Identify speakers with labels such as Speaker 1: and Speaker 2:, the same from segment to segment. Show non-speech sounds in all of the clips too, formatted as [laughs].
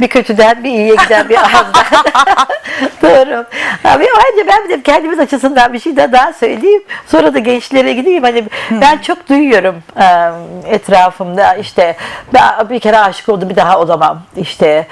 Speaker 1: bir kötüden bir iyiye giden bir ağızdan. [laughs] Doğru. Abi ayrıca ben de kendimiz açısından bir şey de daha söyleyeyim. Sonra da gençlere gideyim. Hani ben çok duyuyorum etrafımda işte ben bir kere aşık oldum bir daha olamam. İşte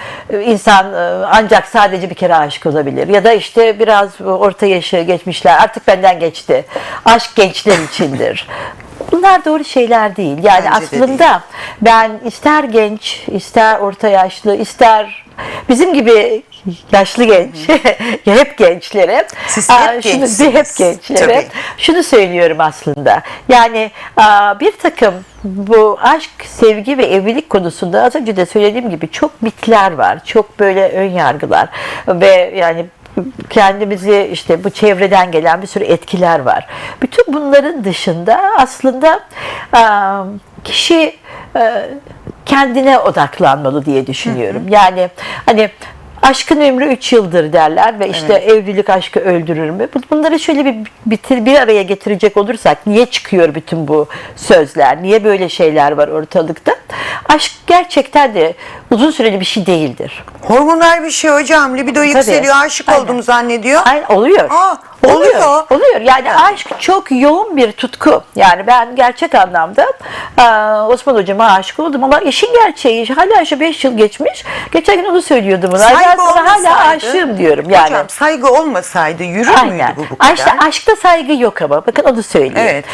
Speaker 1: insan ancak sadece bir kere aşık olabilir. Ya da işte biraz orta yaşı geçmişler artık benden geçti. Aşk gençler içindir. [laughs] Bunlar doğru şeyler değil. Yani
Speaker 2: Bence de
Speaker 1: aslında ben ister genç, ister orta yaşlı, ister bizim gibi yaşlı genç, [laughs] ya hep gençlere.
Speaker 2: Siz
Speaker 1: aa,
Speaker 2: hep
Speaker 1: şunu,
Speaker 2: gençsiniz.
Speaker 1: bir hep gençlere.
Speaker 2: Tabii.
Speaker 1: Şunu söylüyorum aslında. Yani aa, bir takım bu aşk, sevgi ve evlilik konusunda az önce de söylediğim gibi çok mitler var. Çok böyle ön yargılar ve yani kendimizi işte bu çevreden gelen bir sürü etkiler var. Bütün bunların dışında aslında aa, kişi e, kendine odaklanmalı diye düşünüyorum. Yani hani aşkın ömrü 3 yıldır derler ve işte evlilik aşkı öldürür mü? Bu- Bunları şöyle bir bitir bir araya getirecek olursak niye çıkıyor bütün bu sözler? Niye böyle şeyler var ortalıkta? Aşk gerçekten de uzun süreli bir şey değildir.
Speaker 2: Hormonal bir şey hocam. Libido yükseliyor. Aşık
Speaker 1: Aynen.
Speaker 2: olduğumu zannediyor.
Speaker 1: Aynen, oluyor.
Speaker 2: Aa, oluyor.
Speaker 1: Oluyor. Yani aşk çok yoğun bir tutku. Yani ben gerçek anlamda aa, Osman hocama aşık oldum ama işin gerçeği hala şu 5 yıl geçmiş. Geçen gün onu söylüyordum. Buna.
Speaker 2: Saygı
Speaker 1: Ben sana hala
Speaker 2: olmasaydı-
Speaker 1: aşığım diyorum yani.
Speaker 2: Hocam saygı olmasaydı yürür
Speaker 1: Aynen.
Speaker 2: müydü bu bu kadar?
Speaker 1: Aşkta, aşkta saygı yok ama. Bakın onu söyleyeyim.
Speaker 2: Evet.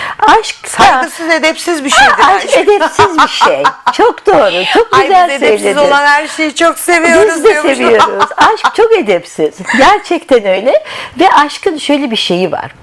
Speaker 1: Aşk
Speaker 2: Saygısız edepsiz bir şeydir.
Speaker 1: Aşk edepsiz bir şey. Çok doğru. Çok
Speaker 2: Ay
Speaker 1: güzel
Speaker 2: biz edepsiz
Speaker 1: söyledin.
Speaker 2: olan her şeyi çok seviyoruz
Speaker 1: Biz de
Speaker 2: diyormuş.
Speaker 1: seviyoruz. Aşk çok edepsiz. Gerçekten öyle. Ve aşkın şöyle bir şeyi var.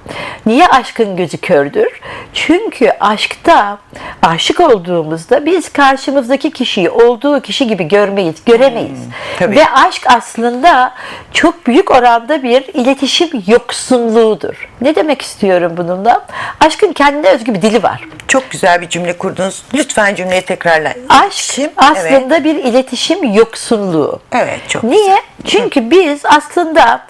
Speaker 1: Niye aşkın gözü kördür? Çünkü aşkta aşık olduğumuzda biz karşımızdaki kişiyi olduğu kişi gibi görmeyiz, göremeyiz.
Speaker 2: Hmm, tabii.
Speaker 1: Ve aşk aslında çok büyük oranda bir iletişim yoksunluğudur. Ne demek istiyorum bununla? Aşkın kendine özgü bir dili var.
Speaker 2: Çok güzel bir cümle kurdunuz. Lütfen cümleyi tekrarlayın.
Speaker 1: Aşk
Speaker 2: Evet.
Speaker 1: aslında bir iletişim yoksunluğu.
Speaker 2: Evet çok
Speaker 1: Niye? Çünkü biz aslında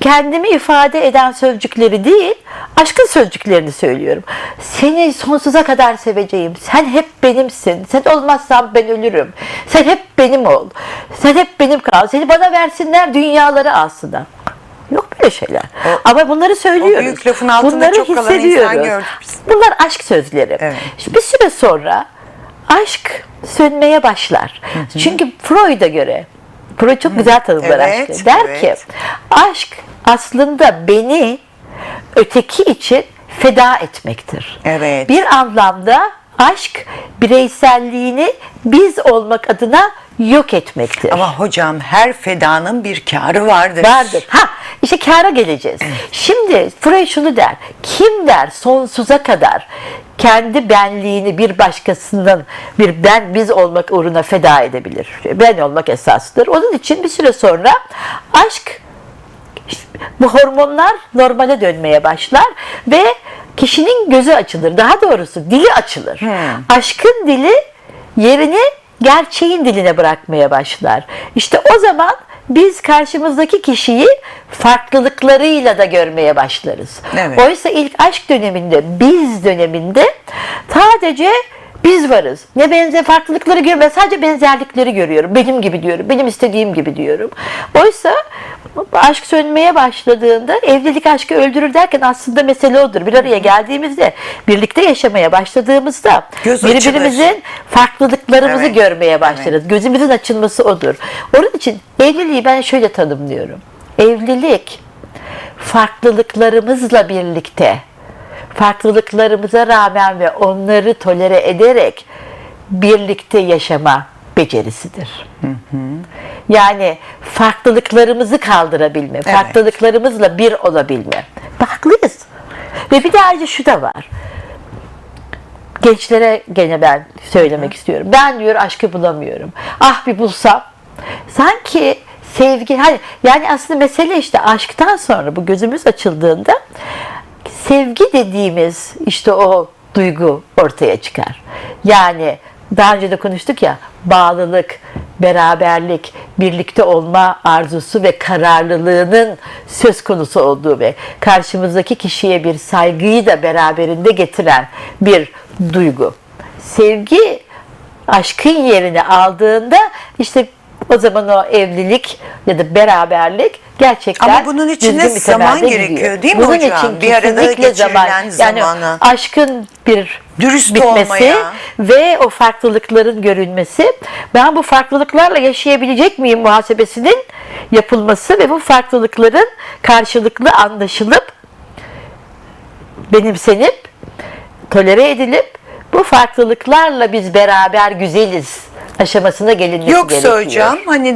Speaker 1: kendimi ifade eden sözcükleri değil, aşkın sözcüklerini söylüyorum. Seni sonsuza kadar seveceğim. Sen hep benimsin. Sen olmazsan ben ölürüm. Sen hep benim ol. Sen hep benim kal. Seni bana versinler dünyaları alsınlar. Yok böyle şeyler. Ama bunları söylüyoruz.
Speaker 2: büyük lafın altında
Speaker 1: bunları
Speaker 2: çok kalan insan gördük biz.
Speaker 1: Bunlar aşk sözleri.
Speaker 2: Evet.
Speaker 1: Bir süre sonra aşk sönmeye başlar. Çünkü Freud'a göre Freud çok güzel tanımlar
Speaker 2: Evet,
Speaker 1: aşkı. Der
Speaker 2: evet.
Speaker 1: ki aşk aslında beni öteki için feda etmektir.
Speaker 2: Evet.
Speaker 1: Bir anlamda aşk bireyselliğini biz olmak adına yok etmektir.
Speaker 2: Ama hocam her fedanın bir karı vardır.
Speaker 1: Vardır. Ha işte kâra geleceğiz. Şimdi Freud şunu der. Kim der sonsuza kadar kendi benliğini bir başkasının bir ben biz olmak uğruna feda edebilir. Ben olmak esasıdır. Onun için bir süre sonra aşk bu hormonlar normale dönmeye başlar ve kişinin gözü açılır. Daha doğrusu dili açılır. Aşkın dili yerini gerçeğin diline bırakmaya başlar. İşte o zaman biz karşımızdaki kişiyi farklılıklarıyla da görmeye başlarız.
Speaker 2: Evet.
Speaker 1: Oysa ilk aşk döneminde, biz döneminde sadece biz varız. Ne benzer farklılıkları görmüyorum. Sadece benzerlikleri görüyorum. Benim gibi diyorum. Benim istediğim gibi diyorum. Oysa aşk sönmeye başladığında evlilik aşkı öldürür derken aslında mesele odur. Bir araya geldiğimizde, birlikte yaşamaya başladığımızda
Speaker 2: Göz
Speaker 1: birbirimizin farklılıklarımızı
Speaker 2: Evet.
Speaker 1: görmeye başlarız. Gözümüzün açılması odur. Onun için evliliği ben şöyle tanımlıyorum. Evlilik farklılıklarımızla birlikte farklılıklarımıza rağmen ve onları tolere ederek birlikte yaşama becerisidir. Yani farklılıklarımızı kaldırabilme, farklılıklarımızla bir olabilme. Haklıyız. Ve bir de ayrıca şu da var. Gençlere gene ben söylemek istiyorum. Ben diyor aşkı bulamıyorum. Ah bir bulsam. Sanki sevgi hani yani aslında mesele işte aşktan sonra bu gözümüz açıldığında sevgi dediğimiz işte o duygu ortaya çıkar. Yani daha önce de konuştuk ya bağlılık, beraberlik, birlikte olma arzusu ve kararlılığının söz konusu olduğu ve karşımızdaki kişiye bir saygıyı da beraberinde getiren bir duygu. Sevgi aşkın yerini aldığında işte o zaman o evlilik ya da beraberlik gerçekten
Speaker 2: Ama bunun için de zaman gerekiyor,
Speaker 1: gidiyor.
Speaker 2: değil mi
Speaker 1: bunun
Speaker 2: hocam?
Speaker 1: Için
Speaker 2: Bir arada geçirilen
Speaker 1: yani
Speaker 2: zamanı.
Speaker 1: aşkın bir
Speaker 2: Dürüst
Speaker 1: bitmesi
Speaker 2: olmaya.
Speaker 1: ve o farklılıkların görülmesi. Ben bu farklılıklarla yaşayabilecek miyim muhasebesinin yapılması ve bu farklılıkların karşılıklı anlaşılıp benimsenip tolere edilip bu farklılıklarla biz beraber güzeliz aşamasına gelinmesi
Speaker 2: Yoksa
Speaker 1: gerekiyor.
Speaker 2: hocam hani